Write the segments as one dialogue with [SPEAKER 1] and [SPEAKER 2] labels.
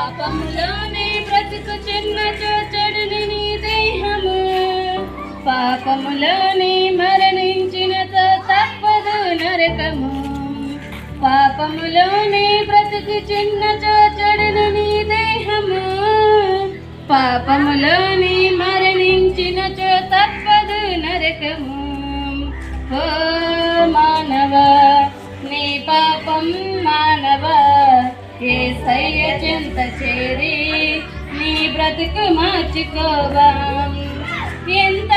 [SPEAKER 1] పాపములోనే బ్రతుకు చిన్న చోచడిని నీ దేహము. పాపములోనే మరణించిన తప్పదు నరకము. పాపములోనే బ్రతుకు చిన్న చోచడిని నీ దేహము. పాపములోనే ఏ సయ్య చెంత చేరి నీ బ్రతుకు మార్చుకోవా. ఎంత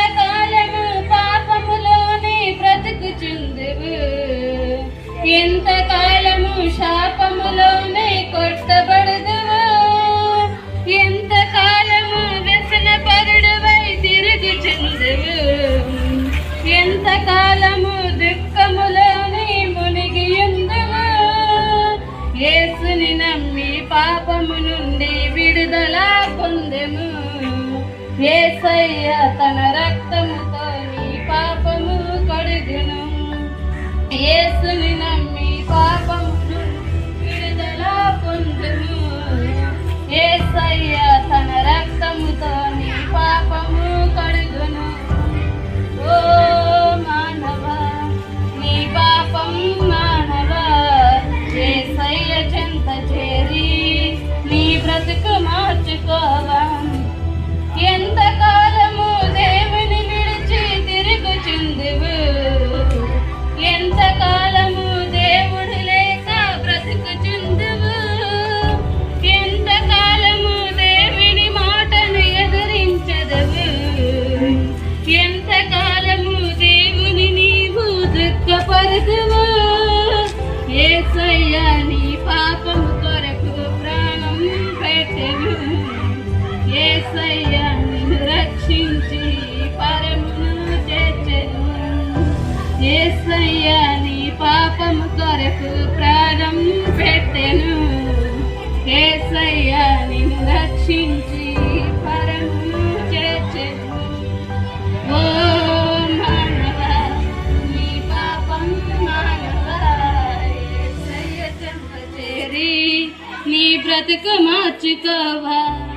[SPEAKER 1] యేసయ్య తన రక్తముతో నీ పాపము కడుగును. ఏసుని నమ్మి పాపమును విడుదల పొందును. ఏసయ్య తన రక్తముతో నీ పాపము కడుగును. ఓ మానవ నీ పాపం మానవ యేసయ్య చెంత చేరి నీ బ్రతుకు మా దుఃఖపరదువు ఏసయ్య నీ పాపము కొరకు ప్రాణం పెట్టెను. ఏసయ్య నిన్ను రక్షించి పరమును చేర్చెను. ఏసయ్య నీ పాపము కొరకు ప్రాణం పెట్టెను. ఏసయ్య నిన్ను రక్షించి యేసయ్య చెంత చేరి నీ బ్రతుకు మార్చుకోవా